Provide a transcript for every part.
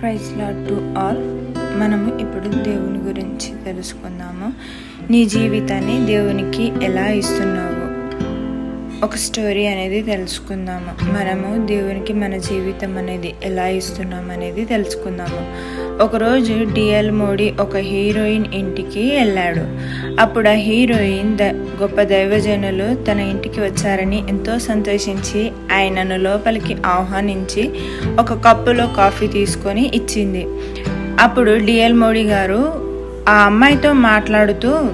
Praise lord to all మనము ఇప్పుడు దేవుని గురించి తెలుసుకుందాము. నీ జీవితాన్ని దేవునికి ఎలా ఇస్తున్నావు? ఒక స్టోరీ అనేది తెలుసుకుందాము. మనము దేవునికి మన జీవితం అనేది ఎలా ఇస్తున్నాం అనేది తెలుసుకుందాము. ఒకరోజు డిఎల్ మోడీ ఒక హీరోయిన్ ఇంటికి వెళ్ళాడు. అప్పుడు ఆ హీరోయిన్ ద గొప్ప దైవజనులు తన ఇంటికి వచ్చారని ఎంతో సంతోషించి ఆయనను లోపలికి ఆహ్వానించి ఒక కప్పులో కాఫీ తీసుకొని ఇచ్చింది. అప్పుడు డిఎల్ మోడీ గారు ఆ అమ్మాయితో మాట్లాడుతూ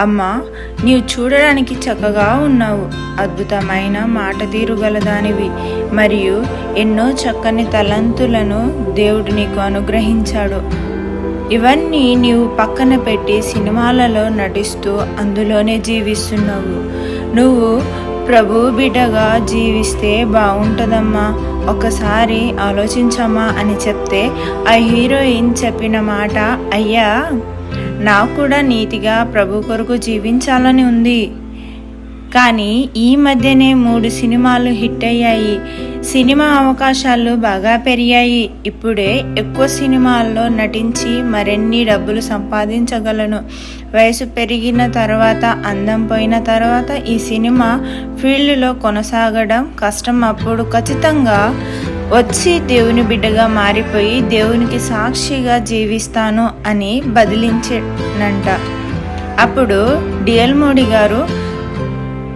అమ్మా నీవు చూడడానికి చక్కగా ఉన్నావు. అద్భుతమైన మాట తీరుగలదానివి. మరియు ఎన్నో చక్కని తలంతులను దేవుడు నీకు అనుగ్రహించాడు. ఇవన్నీ నీవు పక్కన పెట్టి సినిమాలలో నటిస్తూ అందులోనే జీవిస్తున్నావు. నువ్వు ప్రభు బిడ్డగా జీవిస్తే బాగుంటుందమ్మా. ఒకసారి ఆలోచించమ్మా అని చెప్తే ఆ హీరోయిన్ చెప్పిన మాట అయ్యా నాకు కూడా నీతిగా ప్రభు కొరకు జీవించాలని ఉంది. కానీ ఈ మధ్యనే మూడు సినిమాలు హిట్ అయ్యాయి. సినిమా అవకాశాలు బాగా పెరిగాయి. ఇప్పుడే ఎక్కువ సినిమాల్లో నటించి మరిన్ని డబ్బులు సంపాదించగలను. వయసు పెరిగిన తర్వాత అందం పోయిన తర్వాత ఈ సినిమా ఫీల్డ్లో కొనసాగడం కష్టం అప్పుడు ఖచ్చితంగా వచ్చి దేవుని బిడ్డగా మారిపోయి దేవునికి సాక్షిగా జీవిస్తాను అని బదిలించనంట. అప్పుడు డిఎల్ మోడీ గారు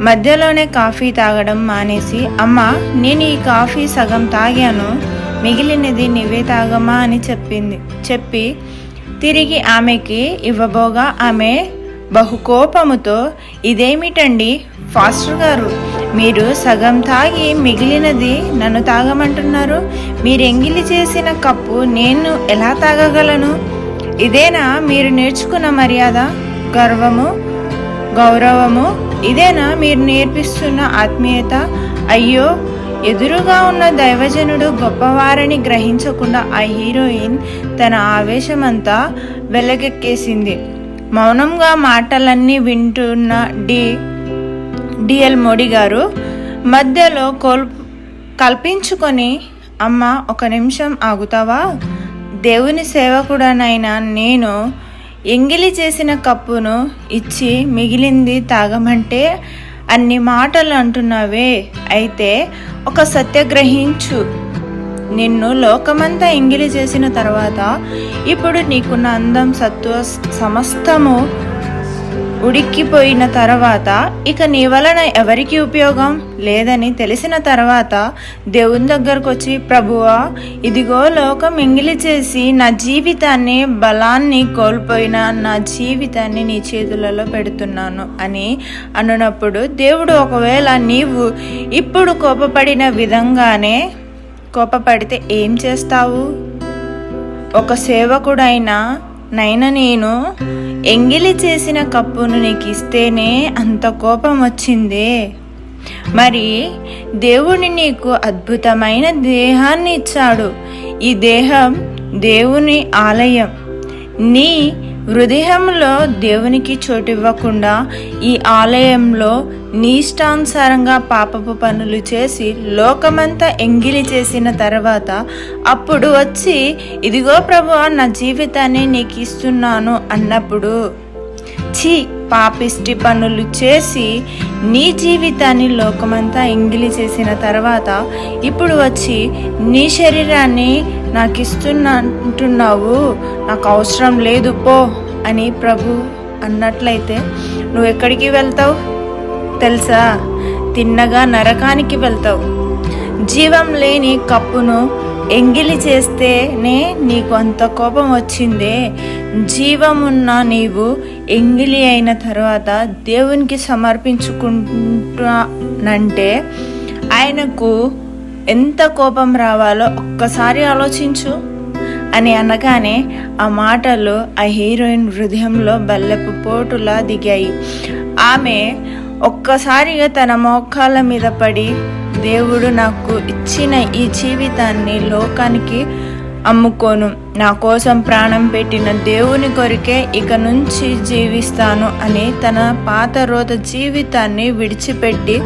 మధ్యలోనే కాఫీ తాగడం మానేసి అమ్మ నేను ఈ కాఫీ సగం తాగాను మిగిలినది నీవే తాగమా అని చెప్పింది. చెప్పి తిరిగి ఆమెకి ఇవ్వబోగా ఆమె బహుకోపముతో ఇదేమిటండి? ఫాస్టర్ గారు మీరు సగం తాగి మిగిలినది నన్ను తాగమంటున్నారు. మీరు ఎంగిలి చేసిన కప్పు నేను ఎలా తాగగలను? ఇదేనా మీరు నేర్చుకున్న మర్యాద? గర్వము గౌరవము ఇదేనా మీరు నేర్పిస్తున్న ఆత్మీయత? అయ్యో ఎదురుగా ఉన్న దైవజనుడు గొప్పవారని గ్రహించకుండా ఆ హీరోయిన్ తన ఆవేశమంతా వెలగెక్కేసింది. మౌనంగా మాటలన్నీ వింటున్న డి డిఎల్ మోడీ గారు మధ్యలో కోల్ కల్పించుకొని అమ్మ ఒక నిమిషం ఆగుతావా? దేవుని సేవకుడనైనా నేను ఎంగిలి చేసిన కప్పును ఇచ్చి మిగిలింది తాగమంటే అన్ని మాటలు అంటున్నావే. అయితే ఒక సత్యగ్రహించు. నిన్ను లోకమంతా ఎంగిలి చేసిన తర్వాత ఇప్పుడు నీకున్న అందం సత్వ సమస్తము ఉడిక్కిపోయిన తర్వాత ఇక నీ వలన ఎవరికి ఉపయోగం? లేదని తెలిసిన తర్వాత దేవుని దగ్గరకు వచ్చి ప్రభువా ఇదిగో లోకం ఎంగిలి చేసి నా జీవితాన్ని బలాన్ని కోల్పోయిన నా జీవితాన్ని నీ చేతులలో పెడుతున్నాను అని అనునప్పుడు దేవుడు ఒకవేళ నీవు ఇప్పుడు కోపపడిన విధంగానే కోపపడితే ఏం చేస్తావు? ఒక సేవకుడైన నైన నేను ఎంగిలి చేసిన కప్పును నీకు ఇస్తేనే అంత కోపం వచ్చిందే. మరి దేవుని నీకు అద్భుతమైన దేహాన్ని ఇచ్చాడు. ఈ దేహం దేవుని ఆలయం. నీ హృదయంలో దేవునికి చోటివ్వకుండా ఈ ఆలయంలో నీష్టానుసారంగా పాపపు పనులు చేసి లోకమంతా ఎంగిలి చేసిన తర్వాత అప్పుడు వచ్చి ఇదిగో ప్రభు నా జీవితాన్ని నీకు ఇస్తున్నాను అన్నప్పుడు ఛీ పాపిష్టి పనులు చేసి నీ జీవితాన్ని లోకమంతా ఎంగిలి చేసిన తర్వాత ఇప్పుడు వచ్చి నీ శరీరాన్ని నాకు ఇస్తున్నా అంటున్నావు నాకు అవసరం లేదు పో అని ప్రభు అన్నట్లయితే నువ్వు ఎక్కడికి వెళ్తావు? తెలుసా? తిన్నగా నరకానికి వెళ్తావు. జీవం లేని కప్పును ఎంగిలి చేస్తేనే నీకు అంత కోపం వచ్చిందే. జీవమున్న నీవు ఎంగిలి అయిన తర్వాత దేవునికి సమర్పించుకుంటానంటే ఆయనకు ఎంత కోపం రావాలో ఒక్కసారి ఆలోచించు. అని అనగానే ఆ మాటలు ఆ హీరోయిన్ హృదయంలో బల్లెపు పోటులా దిగాయి. ఆమె ఒక్కసారిగా తన మోకాళ్ళ మీద పడి దేవుడు నాకు ఇచ్చిన ఈ జీవితాన్ని లోకానికి అమ్ముకోను. నా కోసం ప్రాణం పెట్టిన దేవుని కొరికే ఇక నుంచి జీవిస్తాను అని తన పాత రోత జీవితాన్ని విడిచిపెట్టి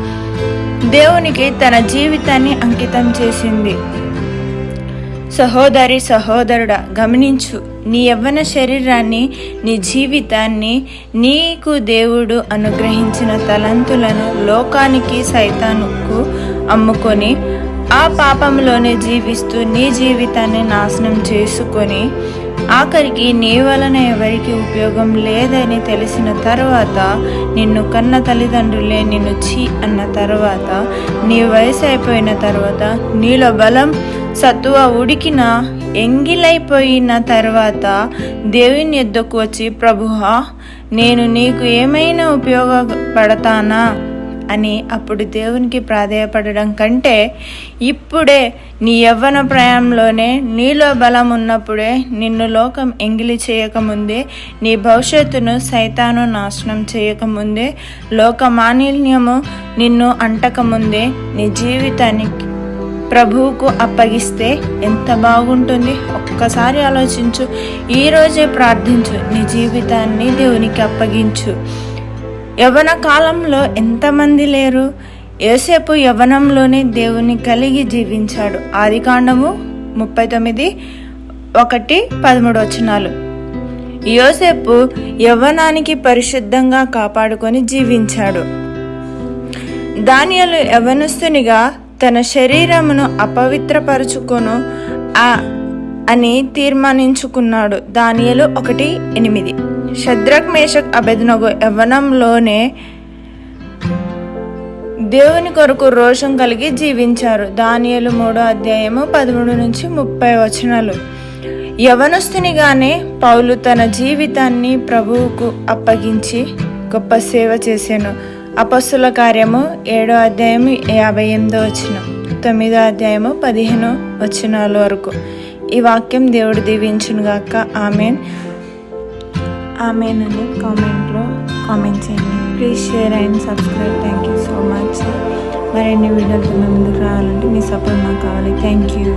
దేవునికి తన జీవితాన్ని అంకితం చేసింది. సహోదరి సహోదరుడా గమనించు నీ యవ్వన శరీరాన్ని నీ జీవితాన్ని నీకు దేవుడు అనుగ్రహించిన తలంతులను లోకానికి సైతానుకు అమ్ముకొని ఆ పాపంలోనే జీవిస్తూ నీ జీవితాన్ని నాశనం చేసుకొని ఆఖరికి నీ వలన ఎవరికి ఉపయోగం లేదని తెలిసిన తర్వాత నిన్ను కన్న తల్లిదండ్రులే నిన్ను చీ అన్న తర్వాత నీ వయసు అయిపోయిన తర్వాత నీలో బలం సత్తువ ఉడికిన ఎంగిలైపోయిన తర్వాత దేవుని ఎద్దకు వచ్చి ప్రభుహా నేను నీకు ఏమైనా ఉపయోగపడతానా? అని అప్పుడు దేవునికి ప్రాధేయపడడం కంటే ఇప్పుడే నీ యవ్వన ప్రయాణంలోనే నీలో బలం ఉన్నప్పుడే నిన్ను లోకం ఎంగిలి చేయకముందే నీ భవిష్యత్తును సైతాను నాశనం చేయకముందే లోక మానిన్యము నిన్ను అంటకముందే నీ జీవితానికి ప్రభువుకు అప్పగిస్తే ఎంత బాగుంటుంది? ఒక్కసారి ఆలోచించు. ఈరోజే ప్రార్థించు. నీ జీవితాన్ని దేవునికి అప్పగించు. యవన కాలంలో ఎంతమంది లేరు? యోసేపు యవనంలోనే దేవుని కలిగి జీవించాడు. ఆది కాండము ముప్పై తొమ్మిది ఒకటి పదమూడు వచనాలు. యోసేపు యవ్వనానికి పరిశుద్ధంగా కాపాడుకొని జీవించాడు. దానియలు యవనస్తునిగా తన శరీరమును అపవిత్రపరుచుకొను ఆ అని తీర్మానించుకున్నాడు. దానియలు ఒకటి ఎనిమిది. శద్రక్ మేషక్ అభెదనగు యవ్వనంలోనే దేవుని కొరకు రోషం కలిగి జీవించారు. దానియలు మూడో అధ్యాయము పదమూడు నుంచి ముప్పై వచనాలు. యవనస్తునిగానే పౌలు తన జీవితాన్ని ప్రభువుకు అప్పగించి గొప్ప సేవ చేశాను అపస్సుల కార్యము ఏడో అధ్యాయము యాభై ఎనిమిదో వచ్చిన తొమ్మిదో అధ్యాయము పదిహేను వచనాల వరకు. ఈ వాక్యం దేవుడు దీవించును గాక. ఆమెన్. ఆమెన్ అని కామెంట్లో కామెంట్ చేయండి. Please share and subscribe. Thank you so much. మరిన్ని వీడియోలతో మేము ముందుకు రావాలంటే మీ సపోర్ట్ మాకు కావాలి. Thank you.